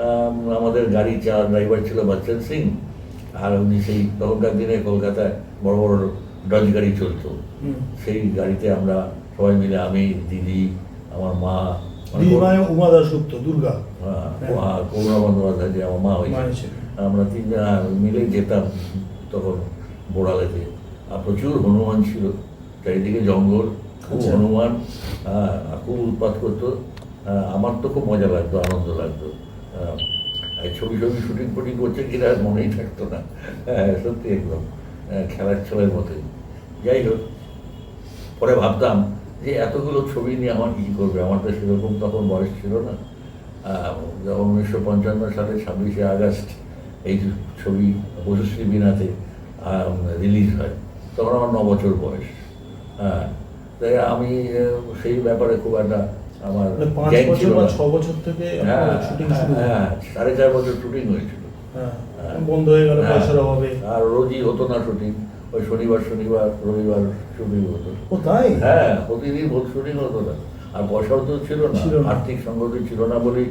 আম, আমাদের গাড়ি চা ড্রাইভার ছিল বচ্চন সিং আর উনি সেই তখনকার দিনে কলকাতায় বড় বড় ডজ গাড়ি চলতো। সেই গাড়িতে আমরা সবাই মিলে আমি দিদি আমার মা মানে মানে উমা দাসগুপ্ত দুর্গা। হ্যাঁ, হ্যাঁ। করুণা বন্দ্যোপাধ্যায় যে আমার মা হয়েছে। আমরা তিনজন মিলে যেতাম তখন বোড়ালেতে। আর প্রচুর হনুমান ছিল চারিদিকে জঙ্গল খুব আচ্ছা। হনুমান হ্যাঁ, খুব উৎপাত করতো। হ্যাঁ, আমার তো খুব মজা লাগতো আনন্দ লাগতো। হ্যাঁ, ছবি ছবি শুটিং ফুটিং করছে কিনা আর মনেই থাকতো না। হ্যাঁ সত্যি একদম। হ্যাঁ, খেলার ছলের মতোই। যাই হোক পরে ভাবতাম যে এতগুলো ছবি নিয়ে আমার কী করবে? আমার তো সেরকম তখন বয়স ছিল না। যখন উনিশশো পঞ্চান্ন সালে ছাব্বিশে আগস্ট এই ছবি বসুশ্রী বিনাতে রিলিজ হয় তখন আমার ন বছর বয়স। হ্যাঁ তাই আমি সেই ব্যাপারে খুব একটা আমার মানে পাঁচ বছর বা ছ বছর থেকে হ্যাঁ শুটিং হ্যাঁ, শুরু হ্যাঁ। সাড়ে চার বছর শুটিং হয়েছিল। হ্যাঁ হ্যাঁ। বন্ধ হয়ে গেল হ্যাঁ। পয়সার অভাবে। আর রোজই হতো না শুটিং ওই শনিবার শনিবার রবিবার শুটিং হতো। ও তাই? হ্যাঁ প্রতিদিন শুটিং হতো না। আর পয়সাও তো ছিল না। ছিল না। আর্থিক সংগতি ছিল না বলেই